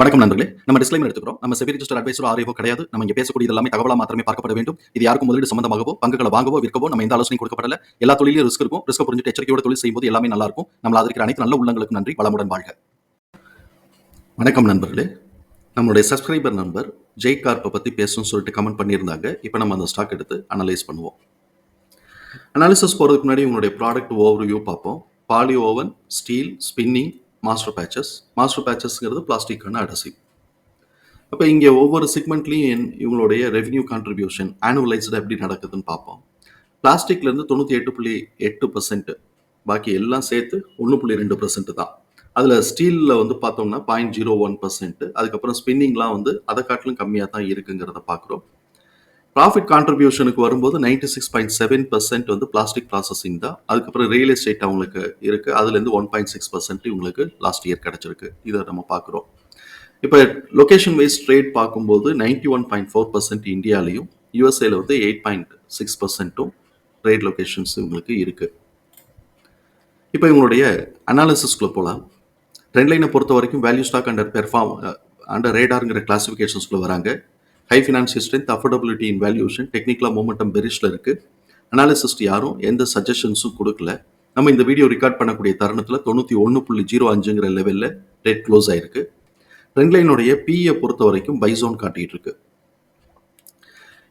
வணக்கம் நண்பர்களே. நம்ம டிஸ்க்ளைமர் எடுத்துக்கிறோம். நம்ம செபி ரிஜிஸ்டர் அட்வைசர் ஆரியோ கிடையாது. நம்ம இங்கே பேசக்கூடிய எல்லாமே தகவலாக மாத்திரமே பார்க்கப்பட வேண்டும். இது யாருக்கும் முதலீடு சம்பந்தமாகவோ பங்குகளை வாங்கவோ விற்கவோ நம்ம எந்த ஆலோசனை கொடுக்கப்படல. எல்லா தொழிலும் ரிஸ்க் இருக்கும். ரிஸ்க் புரிஞ்சுட்டு எச்சரிக்கையோட தொழில் செய்யும்போது எல்லாமே நல்லா இருக்கும். நம்ம அதற்கு அனைத்து நல்ல உள்ளங்களுக்கு நன்றி. வளமுடன் வாழ்க. வணக்கம் நண்பர்களே. நம்மளுடைய சப்ஸ்கிரைபர் நண்பர் ஜெய் கார்ப்பை பற்றி பேசணும்னு சொல்லிட்டு கமெண்ட் பண்ணியிருந்தாங்க. இப்போ நம்ம அந்த ஸ்டாக் எடுத்து அனலைஸ் பண்ணுவோம். அனாலிசிஸ் போகிறதுக்கு முன்னாடி உங்களுடைய ப்ராடக்ட் ஓவர்வியூ பார்ப்போம். Poly woven steel spinning master batches master பேச்சஸ்ங்கிறது பிளாஸ்டிக்கான அடசிவ் அப்போ இங்கே ஒவ்வொரு செக்மெண்ட்லையும் இவங்களுடைய ரெவென்யூ கான்ட்ரிபியூஷன் ஆனுவலைஸ்டு எப்படி நடக்குதுன்னு பார்ப்போம். பிளாஸ்டிக்லேருந்து தொண்ணூற்றி எட்டு புள்ளி எட்டு பர்சன்ட் பாக்கி எல்லாம் சேர்த்து ஒன்று புள்ளி ரெண்டு பர்சன்ட் தான். அதில் ஸ்டீலில் வந்து பார்த்தோம்னா பாயிண்ட் ஜீரோ ஒன் பர்சன்ட் அதுக்கப்புறம் ஸ்பின்னிங்லாம் வந்து அதை காட்டிலும் கம்மியாக தான் இருக்குங்கிறத பார்க்குறோம். ப்ராஃபிட் கான்ட்ரிபியூஷனுக்கு வரும்போது ninety six point seven percent வந்து பிளாஸ்டிக் ப்ராசஸிங் தான். அதுக்கப்புறம் ரியல் எஸ்டேட் அவங்களுக்கு இருக்குது அதுலேருந்து ஒன் பாயிண்ட் சிக்ஸ் பர்சன்ட் இவங்களுக்கு லாஸ்ட் இயர் கிடச்சிருக்கு. இதை நம்ம பார்க்குறோம். இப்போ லொக்கேஷன் வைஸ் ட்ரேட் பார்க்கும்போது ninety one point four percent இந்தியாலையும் யூஎஸ்ஏல வந்து எயிட் பாயிண்ட் சிக்ஸ் பர்சன்ட்டும் ட்ரேட் லொக்கேஷன்ஸ் இவங்களுக்கு இருக்குது இப்போ இவங்களுடைய அனாலிசிஸ்குள்ளே போகலாம் ட்ரெண்ட் லைனை பொறுத்த வரைக்கும் value stock underperform under ரேடாருங்கிற கிளாஸிஃபிகேஷன்ஸ்குள்ளே வராங்க. High financial strength affordability in valuation டெக்னிக்கலாக மூமெண்டம் பெரிஷில் இருக்குது அனாலிசிஸ்ட் யாரும் எந்த சஜஷன்ஸும் கொடுக்கல. நம்ம இந்த வீடியோ ரெக்கார்ட் பண்ணக்கூடிய தருணத்தில் தொண்ணூற்றி ஒன்று புள்ளி ஜீரோ அஞ்சுங்கிற லெவலில் ரேட் க்ளோஸ் ஆயிருக்கு. ட்ரெண்ட் லைனுடைய பொறுத்த வரைக்கும் பைசோன் காட்டிகிட்டு இருக்கு.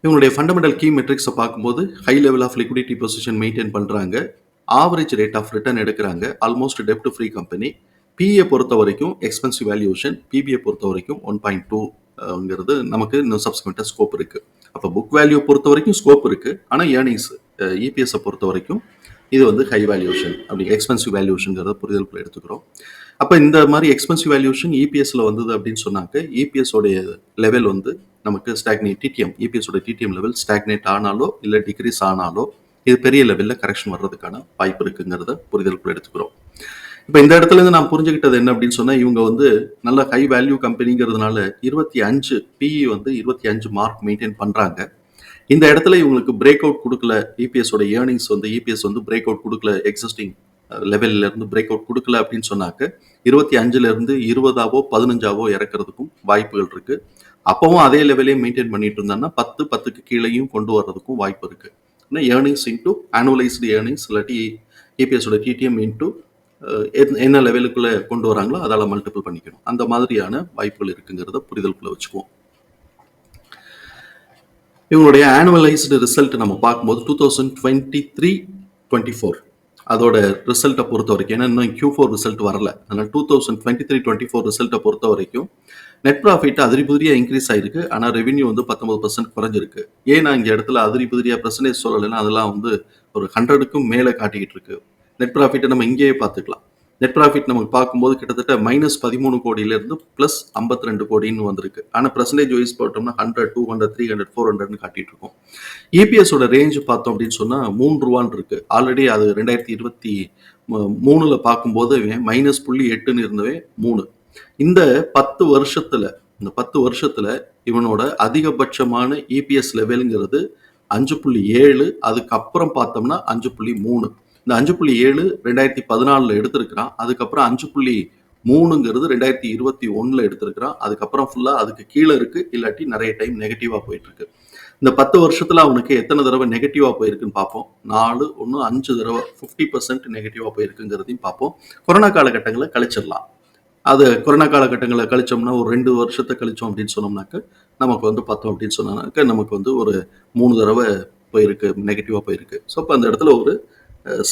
இவங்களுடைய ஃபண்டமெண்டல் கீ மெட்ரிக்ஸை பார்க்கும்போது high level of liquidity position maintain பண்ணுறாங்க ஆவரேஜ் ரேட் ஆஃப் ரிட்டர்ன் எடுக்கிறாங்க. ஆல்மோஸ்ட் டெப்ட் ஃப்ரீ கம்பெனி பிஏ பொறுத்த வரைக்கும் எக்ஸ்பென்சிவ் வேல்யூஷன் பிபிஏ பொறுத்த வரைக்கும் ஒன் பாயிண்ட் டூ ங்கிறது நமக்கு இன்னும் சப்ஸ்கிரிமெண்ட்டாக ஸ்கோப் இருக்குது அப்போ புக் வேல்யூ பொறுத்த வரைக்கும் ஸ்கோப் இருக்குது ஆனால் ஏர்னிங்ஸ் இபிஎஸ்ஸை பொறுத்த வரைக்கும் இது வந்து ஹை வேல்யூஷன் அப்படி எக்ஸ்பென்சிவ் வேல்யூஷன்கிறத புரிதலுக்குள்ள எடுத்துக்கிறோம். அப்போ இந்த மாதிரி எக்ஸ்பென்சிவ் வேல்யூஷன் இபிஎஸ்ல வந்தது அப்படின்னு சொன்னாக்க இபிஎஸ்ஸோடைய லெவல் வந்து நமக்கு stagnate TTM EPS TTM level stagnate ஆனாலோ இல்லை டிக்ரீஸ் ஆனாலோ இது பெரிய லெவலில் கரெக்ஷன் வர்றதுக்கான வாய்ப்பு இருக்குங்கிறத புரிதலுக்குள்ள எடுத்துக்கிறோம். இப்போ இந்த இடத்துல இருந்து நான் புரிஞ்சுக்கிட்டது என்ன அப்படின்னு சொன்னால் இவங்க வந்து நல்ல ஹை வேல்யூ கம்பெனிங்கிறதுனால இருபத்தி அஞ்சு பிஇ வந்து இருபத்தி அஞ்சு மார்க் மெயின்டைன் பண்ணுறாங்க இந்த இடத்துல இவங்களுக்கு பிரேக் அவுட் கொடுக்கல இபிஎஸோட ஏர்னிங்ஸ் வந்து இபிஎஸ் வந்து பிரேக் அவுட் கொடுக்கல எக்ஸிஸ்டிங் லெவல்ல இருந்து பிரேக் அவுட் கொடுக்கல அப்படின்னு சொன்னாக்க இருபத்தி அஞ்சுல இருந்து இருபதாவோ பதினஞ்சாவோ இறக்குறதுக்கும் வாய்ப்புகள் இருக்கு. அப்பவும் அதே லெவலே மெயின்டைன் பண்ணிட்டு இருந்தாங்கன்னா பத்து பத்துக்கு கீழேயும் கொண்டு வர்றதுக்கும் வாய்ப்பு இருக்கு. ஏன்னா ஏர்னிங்ஸ் இன்டூ ஆனுவலைஸ்டு ஏர்னிங்ஸ் இல்லாட்டி இபிஎஸோட டிடிஎம் இன்டூ என்ன லெவலுக்குள்ள கொண்டு வராங்களோ அதால மல்டிபிள் பண்ணிக்கணும். அந்த மாதிரியான வாய்ப்புகள் இருக்குங்கிறத புரிதலுக்குள்ள வச்சுக்குவோம். இவங்களுடைய ஆனுவலைஸ்டு ரிசல்ட் நம்ம பார்க்கும்போது two thousand twenty three twenty four அதோட ரிசல்ட்டை பொறுத்த வரைக்கும் ஏன்னா இன்னும் கியூ ஃபோர் ரிசல்ட் வரல. அதனால் two thousand twenty three twenty four ரிசல்ட்டை பொறுத்த வரைக்கும் நெட் ப்ராஃபிட் அதிரிபுதிரியாக இன்க்ரீஸ் ஆயிருக்கு. ஆனால் ரெவென்யூ வந்து பத்தொம்பது பர்சன்ட் குறைஞ்சிருக்கு. ஏன் நான் இங்கே இடத்துல அதிரிபுதிரியாக பர்சன்டேஜ் சொல்லலைன்னா அதெல்லாம் வந்து ஒரு ஹண்ட்ரடுக்கும் மேலே காட்டிக்கிட்டு இருக்கு. நெட் ப்ராஃபிட்டை நம்ம இங்கேயே பார்த்துக்கலாம். நெட் ப்ராஃபிட் நமக்கு பார்க்கும்போது கிட்டத்தட்ட மைனஸ் பதிமூணு கோடியிலேருந்து ப்ளஸ் ஐம்பத்தி ரெண்டு கோடின்னு வந்திருக்கு. ஆனால் பர்சன்டேஜ் வைஸ் போட்டோம்னா hundred two hundred three hundred four ஹண்ட்ரட்னு காட்டிட்டு இருக்கோம். இபிஎஸோட ரேஞ்ச் பார்த்தோம் அப்படின்னு சொன்னால் மூணு ரூபான்னு இருக்கு. ஆல்ரெடி அது ரெண்டாயிரத்தி இருபத்தி மூணில் பார்க்கும்போது மைனஸ் புள்ளி எட்டுன்னு இருந்தவே மூணு. இந்த பத்து வருஷத்தில் இந்த பத்து வருஷத்தில் இவனோட அதிகபட்சமான இபிஎஸ் லெவலுங்கிறது அஞ்சு புள்ளி ஏழு அதுக்கப்புறம் பார்த்தோம்னா அஞ்சு புள்ளி மூணு. இந்த அஞ்சு புள்ளி ஏழு ரெண்டாயிரத்தி பதினாலில் எடுத்திருக்கிறான். அதுக்கப்புறம் அஞ்சு புள்ளி மூணுங்கிறது ரெண்டாயிரத்தி இருபத்தி ஒன்றில் எடுத்திருக்கிறான். அதுக்கப்புறம் ஃபுல்லாக அதுக்கு கீழே இருக்கு. இல்லாட்டி நிறைய டைம் நெகட்டிவாக போயிட்டுருக்கு இந்த பத்து வருஷத்தில் அவனுக்கு எத்தனை தடவை நெகட்டிவாக போயிருக்குன்னு பார்ப்போம். நாலு ஒன்று அஞ்சு தடவை ஃபிஃப்டி பர்சன்ட் நெகட்டிவாக போயிருக்குங்கிறதையும் பார்ப்போம். கொரோனா காலகட்டங்களை கழிச்சிடலாம். அது கொரோனா காலகட்டங்களை கழிச்சோம்னா ஒரு ரெண்டு வருஷத்தை கழிச்சோம் அப்படின்னு சொன்னோம்னாக்க நமக்கு வந்து பார்த்தோம் அப்படின்னு சொன்னாக்க நமக்கு வந்து ஒரு மூணு தடவை போயிருக்கு நெகட்டிவாக போயிருக்கு. ஸோ அப்போ அந்த இடத்துல ஒரு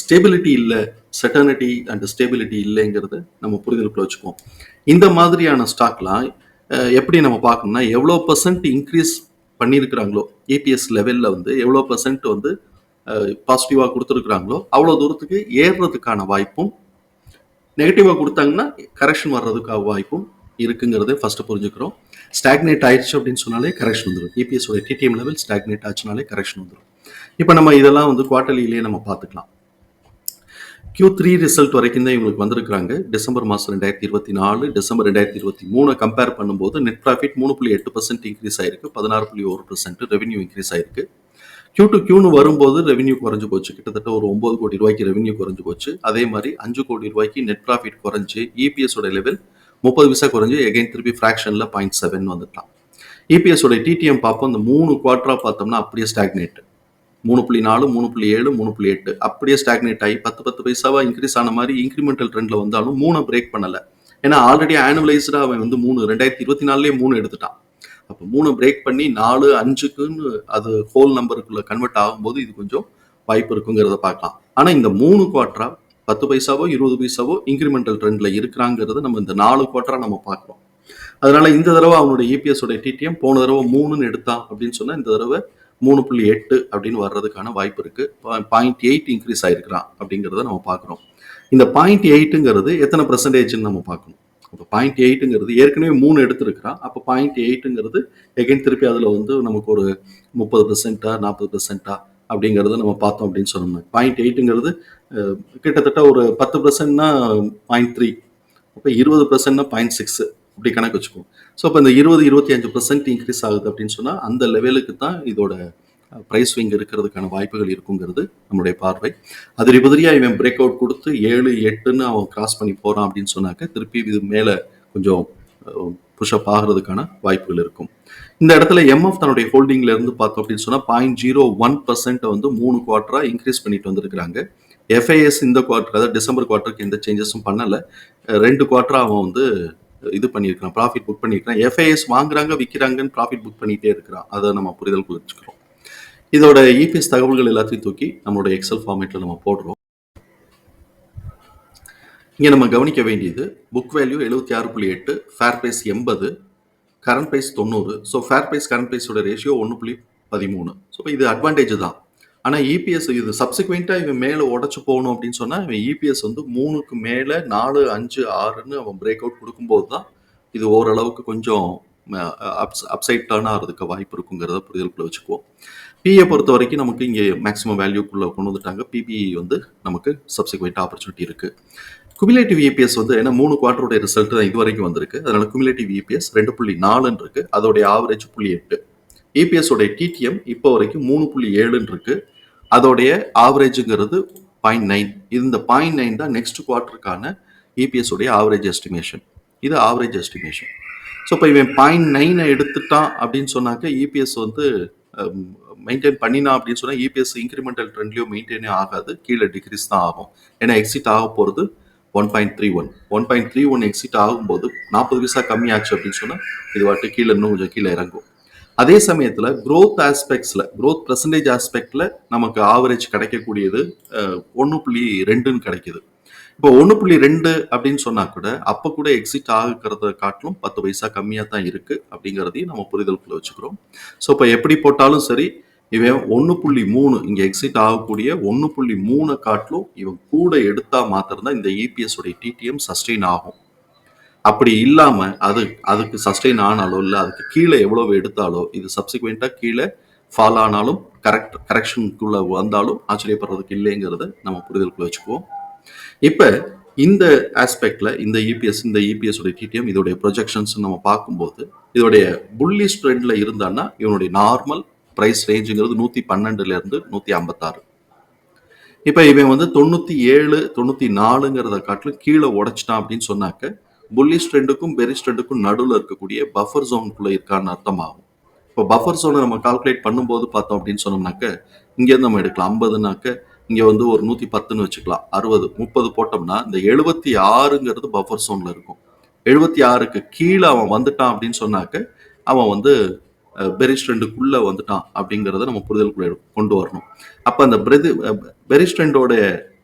ஸ்டேபிலிட்டி இல்லை செட்டர்னிட்டி அண்ட் ஸ்டேபிலிட்டி இல்லைங்கிறத நம்ம புரிதலுக்குள்ள வச்சுக்குவோம். இந்த மாதிரியான ஸ்டாக்லாம் எப்படி நம்ம பார்க்கணும்னா எவ்வளோ பர்சன்ட் இன்க்ரீஸ் பண்ணியிருக்கிறாங்களோ ஏபிஎஸ் லெவலில் வந்து எவ்வளோ பர்சன்ட் வந்து பாசிட்டிவாக கொடுத்துருக்குறாங்களோ அவ்வளோ தூரத்துக்கு ஏறுறதுக்கான வாய்ப்பும் நெகட்டிவாக கொடுத்தாங்கன்னா கரெக்ஷன் வர்றதுக்கான வாய்ப்பும் இருக்குங்கிறத ஃபஸ்ட்டு புரிஞ்சுக்கிறோம். ஸ்டாக்னேட் ஆயிடுச்சு அப்படின்னு சொன்னாலே கரெக்ஷன் வந்துடும் இபிஎஸோட டிடிஎம் லெவல் ஸ்டாக்னேட் ஆச்சுனாலே கரெக்ஷன் வந்துடும் இப்போ நம்ம இதெல்லாம் வந்து குவார்டர்லியிலே நம்ம பார்த்துக்கலாம். கியூ த்ரீ ரிசல்ட் வரைக்கும் தான் இவங்களுக்கு வந்திருக்காங்க டிசம்பர் மாதம் ரெண்டாயிரத்தி இருபத்தி நாலு டிசம்பர் ரெண்டாயிரத்தி இருபத்தி மூணு கம்பேர் பண்ணும்போது நெட் ப்ராஃபிட் மூணு புள்ளி எட்டு பர்சன்ட் இன்க்ரீஸ் ஆயிருக்கு. பதினாறு புள்ளி ஒரு பர்சன்ட் ரெவன்யூ இன்க்ரீஸ் ஆயிருக்கு. கியூ டு கியூன்னு வரும்போது ரெவன்யூ குறைஞ்சு போச்சு. கிட்டத்தட்ட ஒரு ஒன்பது கோடி ரூபாய்க்கு ரெவன்யூ குறைஞ்சு போச்சு. அதே மாதிரி அஞ்சு கோடி ரூபாய்க்கு நெட் ப்ராஃபிட் குறைஞ்சு இபிஎஸோட லெவல் முப்பது பைசா குறைஞ்சு எகைன் திருப்பி ஃப்ராக்ஷனில் பாயிண்ட் செவன் வந்துட்டான். இபிஎஸோட டிடிஎம் பார்ப்போம் இந்த மூணு குவார்டரா பார்த்தோம்னா அப்படியே ஸ்டாக்னேட் மூணு புள்ளி நாலு மூணு புள்ளி ஏழு மூணு புள்ளி எட்டு. அப்படியே ஸ்டாக்னேட் ஆகி பத்து பத்து பைசாவாக இன்க்ரீஸ் ஆன மாதிரி இன்க்ரிமெண்டல் ட்ரெண்ட்ல வந்தாலும் மூணை பிரேக் பண்ணலை. ஏன்னா ஆல்ரெடி ஆனுவலைஸ்டாக அவன் வந்து மூணு ரெண்டாயிரத்தி இருபத்தி நாலுலேயே மூணு எடுத்துட்டான். அப்போ மூணு பிரேக் பண்ணி நாலு அஞ்சுக்குன்னு அது ஹோல் நம்பருக்குள்ளே கன்வெர்ட் ஆகும்போது இது கொஞ்சம் வாய்ப்பு இருக்குங்கிறத பார்க்கலாம். ஆனால் இந்த மூணு குவார்டரா பத்து பைசாவோ இருபது பைசாவோ இன்க்ரிமெண்டல் ட்ரெண்டில் இருக்கிறாங்கிறத நம்ம இந்த நாலு குவார்ட்டராக நம்ம பார்க்குறோம். அதனால இந்த தடவை அவனுடைய இபிஎஸ் உடைய டிடிஎம் போன தடவை மூணுன்னு எடுத்தான் அப்படின்னு சொன்னால் இந்த தடவை மூணு புள்ளி எட்டு அப்படின்னு வர்றதுக்கான வாய்ப்பு இருக்கு. பாயிண்ட் எயிட் இன்க்ரீஸ் ஆயிருக்கிறான் அப்படிங்கிறத நம்ம பார்க்குறோம். இந்த பாயிண்ட் எயிட்டுங்கிறது எத்தனை பர்சன்டேஜ்னு நம்ம பார்க்கணும். அப்போ பாயிண்ட் எயிட்டுங்கிறது ஏற்கனவே மூணு எடுத்திருக்கிறான். அப்போ பாயிண்ட் எயிட்டுங்கிறது எகைன் திருப்பி அதில் வந்து நமக்கு ஒரு முப்பது பெர்சென்ட்டா நாற்பது பெர்சென்ட்டா அப்படிங்கிறத நம்ம பார்த்தோம் அப்படின்னு சொன்னோம்னா பாயிண்ட் எயிட்டுங்கிறது கிட்டத்தட்ட ஒரு பத்து பர்சன்ட்னா பாயிண்ட் த்ரீ அப்போ இருபது பர்சன்ட்னா பாயிண்ட் சிக்ஸு அப்படி கணக்கு வச்சுக்குவோம் ஸோ அப்போ இந்த இருபது இருபத்தி அஞ்சு பர்சன்ட் இன்க்ரீஸ் ஆகுது அப்படின்னு சொன்னால் அந்த லெவலுக்கு தான் இதோட ப்ரைஸ் ஸ்விங் இருக்கிறதுக்கான வாய்ப்புகள் இருக்குங்கிறது நம்மளுடைய பார்வை. அதில் உபதிரியாக இவன் பிரேக் அவுட் கொடுத்து ஏழு எட்டுன்னு அவன் கிராஸ் பண்ணி போகிறான் அப்படின்னு சொன்னாக்க திருப்பி இது மேலே கொஞ்சம் புஷ்அப் ஆகிறதுக்கான வாய்ப்புகள் இருக்கும். இந்த இடத்துல எம்எஃப் தன்னுடைய ஹோல்டிங்ல இருந்து பார்த்தோம் அப்படின்னு சொன்னால் பாயிண்ட் ஜீரோ ஒன் பர்சன்ட்டை வந்து மூணு குவார்டரா இன்க்ரீஸ் பண்ணிட்டு வந்திருக்கிறாங்க. எஃப்ஐஎஸ் இந்த குவார்டர் அதாவது டிசம்பர் குவார்ட்டருக்கு எந்த சேஞ்சஸும் பண்ணலை. ரெண்டு குவார்டரா அவன் வந்து இது பண்ணியிருக்கிறான் ப்ராஃபிட் புக் பண்ணியிருக்கிறான். எஃப்ஐஎஸ் வாங்குறாங்க விற்கிறாங்கன்னு ப்ராஃபிட் புக் பண்ணிகிட்டே இருக்கிறான். அதை நம்ம புரிதல் குறிச்சுக்கிறோம் இதோட இபிஎஸ் தகவல்கள் எல்லாத்தையும் தூக்கி நம்மளோட எக்ஸல் ஃபார்மேட்டில் நம்ம போடுறோம். இங்கே நம்ம கவனிக்க வேண்டியது புக் வேல்யூ எழுபத்தி ஆறு புள்ளி எட்டு ஃபேர் ப்ரைஸ் எண்பது கரண்ட் ப்ரைஸ் தொண்ணூறு. ஸோ ஃபேர் ப்ரைஸ் கரண்ட் ப்ரைஸோட ரேஷியோ ஒன்று புள்ளி பதிமூணு. ஸோ இது அட்வான்டேஜ் தான். ஆனால் இபிஎஸ் இது சப்சிக்வெண்ட்டாக இவன் மேலே உடச்சு போகணும் அப்படின்னு சொன்னால் இவன் இபிஎஸ் வந்து மூணுக்கு மேலே நாலு அஞ்சு ஆறுன்னு அவன் பிரேக் அவுட் கொடுக்கும்போது தான் இது ஓரளவுக்கு கொஞ்சம் அப்ஸ் அப்சைட் டர்ன் ஆகிறதுக்கு வாய்ப்பு இருக்குங்கிறத புரிதலுக்குள்ள வச்சுக்குவோம். பிஏ பொறுத்த வரைக்கும் நமக்கு இங்கே மேக்ஸிமம் வேல்யூக்குள்ளே கொண்டு வந்துட்டாங்க. பிபிஇ வந்து நமக்கு சப்சிக்வெண்ட் ஆப்பர்ச்சுனிட்டி இருக்குது குமிலேட்டிவ் இபிஎஸ் வந்து ஏன்னா மூணு குவார்டருடைய ரிசல்ட் தான் இது வரைக்கும் வந்திருக்கு. அதனால குமிலேட்டிவ் இபிஎஸ் ரெண்டு புள்ளி நாலுன்னு இருக்குது அதோடைய ஆவரேஜ் புள்ளி எட்டு. இபிஎஸ் உடைய டிடிஎம் இப்போ வரைக்கும் மூணு புள்ளி ஏழுன்னு இருக்கு. அதோடைய ஆவரேஜுங்கிறது பாயிண்ட் நைன் இந்த பாயிண்ட் நைன் தான் நெக்ஸ்ட் குவார்ட்டருக்கான இபிஎஸ் உடைய ஆவரேஜ் எஸ்டிமேஷன் இது ஆவரேஜ் எஸ்டிமேஷன் ஸோ இப்போ இவன் பாயிண்ட் நைனை எடுத்துட்டான் அப்படின்னு சொன்னாக்க இபிஎஸ் வந்து மெயின்டைன் பண்ணினா அப்படின்னு சொன்னால் இபிஎஸ் இன்க்ரிமெண்டல் ட்ரெண்ட்லையும் மெயின்டைனே ஆகாது. கீழே டிக்ரீஸ் தான் ஆகும். ஏன்னா எக்ஸிட் ஆக போகிறது one point three one one point three one exit ஆகும்போது நாற்பது பைசா கம்மியாச்சு அப்படின்னு சொன்னால் இது வாட்டு கீழே இன்னும் கொஞ்சம் கீழே இறங்கும். அதே சமயத்தில் க்ரோத் ஆஸ்பெக்ட்ஸில் க்ரோத் பர்சன்டேஜ் ஆஸ்பெக்டில் நமக்கு ஆவரேஜ் கிடைக்கக்கூடியது ஒன்று புள்ளி ரெண்டுன்னு கிடைக்குது. இப்போ ஒன்று புள்ளி ரெண்டு அப்படின்னு சொன்னால் கூட அப்போ கூட எக்ஸிட் ஆகுறத காட்டிலும் பத்து பைசா கம்மியாக தான் இருக்குது அப்படிங்கிறதையும் நம்ம புரிதலுக்குள்ள வச்சுக்கிறோம். ஸோ இப்போ எப்படி போட்டாலும் சரி இவன் ஒன்று புள்ளி மூணு இங்கே எக்ஸிட் ஆகக்கூடிய ஒன்று புள்ளி மூணை காட்டிலும் இவன் கூட எடுத்தால் மாத்திரம்தான் இந்த இபிஎஸ் உடைய டிடிஎம் சஸ்டெயின் ஆகும். அப்படி இல்லாமல் அது அதுக்கு சஸ்டெயின் ஆனாலோ இல்லை அதுக்கு கீழே எவ்வளோ எடுத்தாலோ இது சப்சிக்வெண்ட்டாக கீழே ஃபால் ஆனாலும் கரெக்ட் கரெக்ஷனுக்குள்ளே வந்தாலும் ஆச்சரியப்படுறதுக்கு இல்லைங்கிறத நம்ம புரிதலுக்குள்ள வச்சுக்குவோம். இப்போ இந்த ஆஸ்பெக்டில் இந்த இபிஎஸ் இந்த இபிஎஸ் டிடிஎம் இதோடைய ப்ரொஜெக்ஷன்ஸ் நம்ம பார்க்கும்போது இதோடைய புல்லிஷ் ஸ்ட்ரெண்டில் இருந்தான்னா இவனுடைய நார்மல் ப்ரைஸ் ரேஞ்சுங்கிறது நூற்றி பன்னெண்டுலேருந்து நூற்றி ஐம்பத்தாறு. இப்போ இவன் வந்து தொண்ணூற்றி ஏழு தொண்ணூற்றி நாலுங்கிறத காட்டிலும் கீழே உடைச்சிட்டான் அப்படின்னு சொன்னாக்க புல்லிஷ் ட்ரெண்டுக்கும் பெரிஷ் ட்ரெண்டுக்கும் நடுவில் இருக்கக்கூடிய பஃபர் ஜோனுக்குள்ளே இருக்கான்னு அர்த்தமாகும். இப்போ பஃபர் ஜோனை நம்ம கால்குலேட் பண்ணும்போது பார்த்தோம் அப்படின்னு சொன்னோம்னாக்க இங்கேருந்து நம்ம எடுக்கலாம். ஐம்பதுனாக்க இங்கே வந்து ஒரு நூற்றி பத்துன்னு வச்சுக்கலாம். அறுபது முப்பது போட்டோம்னா இந்த எழுபத்தி ஆறுங்கிறது பஃபர் ஜோனில் இருக்கும். எழுபத்தி ஆறுக்கு கீழே அவன் வந்துட்டான் அப்படின்னு சொன்னாக்க அவன் வந்து பெரிஸ் ட்ரெண்டுக்குள்ளே வந்துட்டான் அப்படிங்கிறத நம்ம புரிதலுக்குள்ள கொண்டு வரணும். அப்போ அந்த பிரெது பெரிஸ் ட்ரெண்டோட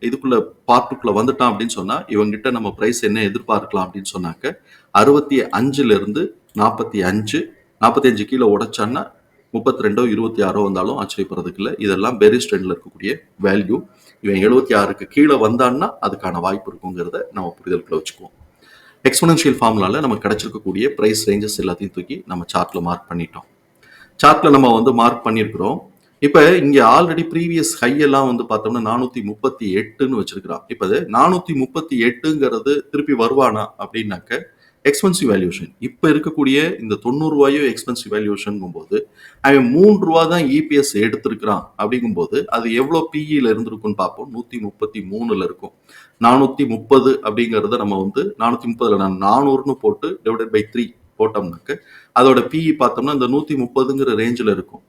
இதுக்குள்ள பார்ட்டுக்குள்ள வந்துட்டான் அப்படின்னு சொன்னா இவங்கிட்ட நம்ம பிரைஸ் என்ன எதிர்பார்க்கலாம் அப்படின்னு சொன்னாக்க அறுபத்தி அஞ்சுல இருந்து நாற்பத்தி அஞ்சு நாற்பத்தி அஞ்சு கீழே உடைச்சான்னா முப்பத்தி ரெண்டோ இருபத்தி ஆறோ வந்தாலும் ஆச்சரியப்படுறதுக்கு இல்லை. இதெல்லாம் பெரிஸ் ட்ரெண்ட்ல இருக்கக்கூடிய வேல்யூ இவன் எழுபத்தி ஆறுக்கு கீழே வந்தான்னா அதுக்கான வாய்ப்பு இருக்குங்கிறத நம்ம புரிதலுக்குள்ள வச்சுக்குவோம். எக்ஸ்போனன்ஷியல் ஃபார்முலாவில் நம்ம கிடைச்சிருக்கக்கூடிய ப்ரைஸ் ரேஞ்சஸ் எல்லாத்தையும் தூக்கி நம்ம சார்ட்டில் மார்க் பண்ணிட்டோம். சார்ட்டில் நம்ம வந்து மார்க் பண்ணியிருக்கிறோம். இப்போ இங்கே ஆல்ரெடி ப்ரீவியஸ் ஹை எல்லாம் வந்து பார்த்தோம்னா நானூற்றி முப்பத்தி எட்டுன்னு வச்சிருக்கிறான். இப்போ அது நானூற்றி முப்பத்தி எட்டுங்கிறது திருப்பி வருவானா அப்படின்னாக்க எக்ஸ்பென்சிவ் வேல்யூஷன் இப்போ இருக்கக்கூடிய இந்த தொண்ணூறுரூவாயோ எக்ஸ்பென்சிவ் வேல்யூஷனுங்கும் போது அவன் மூன்று ரூபா தான் இபிஎஸ் எடுத்திருக்கிறான் அப்படிங்கும்போது அது எவ்வளோ பிஇயில் இருந்திருக்குன்னு பார்ப்போம். நூற்றி முப்பத்தி மூணில் இருக்கும். நானூற்றி முப்பது அப்படிங்கிறத நம்ம வந்து நானூற்றி முப்பதில் நான் நானூறுன்னு போட்டு டிவைடட் பை த்ரீ போட்டோம்னாக்க அதோட பிஇ பார்த்தோம்னா இந்த நூற்றி முப்பதுங்கிற ரேஞ்சில் இருக்கும்.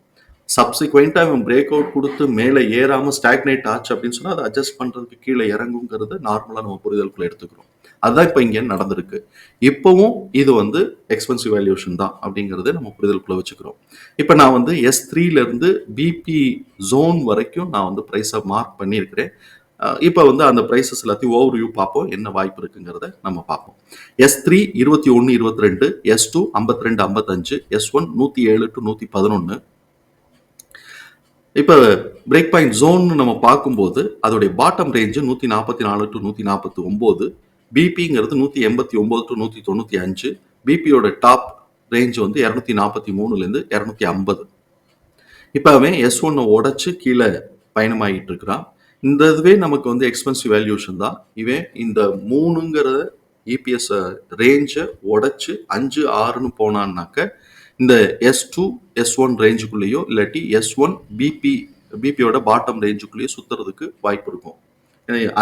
சப்சிக்வெண்ட்டாக அவன் பிரேக் அவுட் கொடுத்து மேலே ஏறாமல் ஸ்டாக்னேட் ஆச்சு அப்படின்னு சொன்னால் அதை அட்ஜஸ்ட் பண்ணுறதுக்கு கீழே இறங்குங்கிறத நார்மலாக நம்ம புரிதலுக்குள்ள எடுத்துக்கிறோம். அதுதான் இப்போ இங்கே நடந்திருக்கு. இப்போவும் இது வந்து எக்ஸ்பென்சிவ் வேல்யூஷன் தான் அப்படிங்கிறத நம்ம புரிதலுக்குள்ள வச்சுக்கிறோம். இப்போ நான் வந்து எஸ் த்ரீலேருந்து பிபி ஜோன் வரைக்கும் நான் வந்து ப்ரைஸை மார்க் பண்ணியிருக்கிறேன். இப்போ வந்து அந்த ப்ரைஸஸ் எல்லாத்தையும் ஓவர் வியூ பார்ப்போம். என்ன வாய்ப்பு இருக்குங்கிறத நம்ம பார்ப்போம். எஸ் த்ரீ இருபத்தி ஒன்று இருபத்தி ரெண்டு எஸ் டூ ஐம்பத்தி ரெண்டு ஐம்பத்தஞ்சு எஸ் ஒன் நூற்றி ஏழு டு நூற்றி பதினொன்று இப்போ பிரேக் பாயிண்ட் ஜோன்னு நம்ம பார்க்கும்போது அதோடைய பாட்டம் ரேஞ்சு நூற்றி நாற்பத்தி நாலு டு நூற்றி நாற்பத்தி ஒம்பது பிபிங்கிறது நூற்றி எண்பத்தி ஒம்பது டு நூற்றி தொண்ணூற்றி அஞ்சு பிபியோட டாப் ரேஞ்ச் வந்து இரநூத்தி நாற்பத்தி மூணுலேருந்து இரநூத்தி ஐம்பது இப்போ அவன் எஸ் ஒன்னை உடச்சி கீழே பயணமாகிட்டு இருக்கிறான் இந்த இதுவே நமக்கு வந்து எக்ஸ்பென்சிவ் வேல்யூஷன் தான். இவன் இந்த மூணுங்கிற இபிஎஸ் ரேஞ்சை உடச்சி அஞ்சு ஆறுன்னு போனான்னாக்க இந்த எஸ் டூ எஸ் ஒன் ரேஞ்சுக்குள்ளேயோ இல்லாட்டி எஸ் ஒன் பிபி பிபியோட பாட்டம் ரேஞ்சுக்குள்ளேயோ சுத்துறதுக்கு வாய்ப்பு இருக்கும்.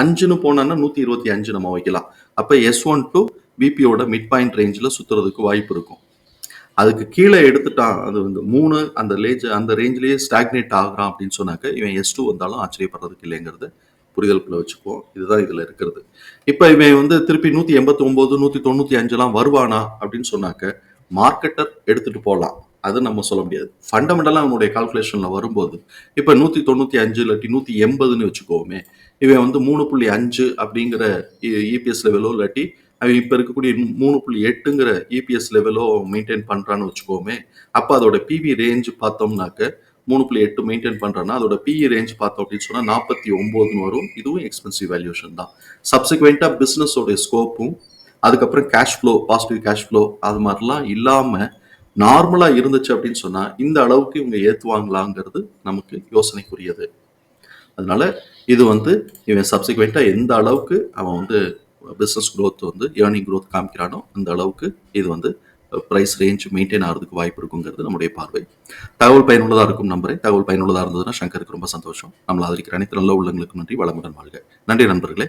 அஞ்சுன்னு போனான்னா நூற்றி இருபத்தி அஞ்சு நம்ம வைக்கலாம். அப்போ எஸ் ஒன் டூ பிபியோட மிட் பாயிண்ட் ரேஞ்சில் சுற்றுறதுக்கு வாய்ப்பு இருக்கும். அதுக்கு கீழே எடுத்துட்டான் அது வந்து மூணு அந்த லேஜ் அந்த ரேஞ்சிலேயே ஸ்டாக்னேட் ஆகுறான் அப்படின்னு சொன்னாக்க இவன் எஸ் டூ வந்தாலும் ஆச்சரியப்படுறதுக்கு இல்லைங்கிறது புரிதலுக்குள்ள வச்சுக்குவோம். இதுதான் இதில் இருக்கிறது. இப்போ இவன் வந்து திருப்பி நூற்றி எண்பத்தி ஒம்பது நூற்றி தொண்ணூற்றி அஞ்சுலாம் வருவானா அப்படின்னு சொன்னாக்க மார்க்கெட்டர் எடுத்துட்டு போகலாம் அது நம்ம சொல்ல முடியாது. ஃபண்டமெண்டலாக அவனுடைய கால்குலேஷனில் வரும்போது இப்போ நூற்றி தொண்ணூற்றி அஞ்சு இல்லாட்டி நூற்றி எண்பதுன்னு வச்சுக்கோமே இவன் வந்து மூணு புள்ளி அஞ்சு அப்படிங்கிற இபிஎஸ் லெவலோ இல்லாட்டி அவன் இப்போ இருக்கக்கூடிய மூணு புள்ளி எட்டுங்கிற இபிஎஸ் லெவலோ மெயின்டைன் பண்ணுறான்னு வச்சுக்கோமே அப்போ அதோட பிவி ரேஞ்சு பார்த்தோம்னாக்க மூணு புள்ளி எட்டு மெயின்டைன் பண்ணுறான்னா அதோட பிஇ ரேஞ்ச் பார்த்தோம் அப்படின்னு சொன்னால் நாற்பத்தி ஒம்போதுன்னு வரும். இதுவும் எக்ஸ்பென்சிவ் வேல்யூஷன் தான். சப்சிக்வெண்ட்டாக பிஸ்னஸோடைய ஸ்கோப்பும் அதுக்கப்புறம் cash flow positive cash flow அது மாதிரிலாம் இல்லாமல் நார்மலாக இருந்துச்சு அப்படின்னு சொன்னால் இந்த அளவுக்கு இவங்க ஏற்றுவாங்களாங்கிறது நமக்கு யோசனைக்குரியது. அதனால இது வந்து இவன் சப்சிக்வெண்ட்டாக எந்த அளவுக்கு அவன் வந்து பிஸ்னஸ் க்ரோத் வந்து ஏர்னிங் க்ரோத் காமிக்கிறானோ அந்த அளவுக்கு இது வந்து ப்ரைஸ் ரேஞ்ச் மெயின்டைன் ஆகிறதுக்கு வாய்ப்பு இருக்குங்கிறது நம்முடைய பார்வை. தகவல் பயனுள்ளதாக இருக்கும் நம்பரை தகவல் பயனுள்ளதாக இருந்ததுன்னா சங்கருக்கு ரொம்ப சந்தோஷம். நம்மளை ஆதரிக்கிற அனைத்து நல்ல உள்ளங்களுக்கு நன்றி. வளமுடன் வாழ்க. நன்றி நண்பர்களே.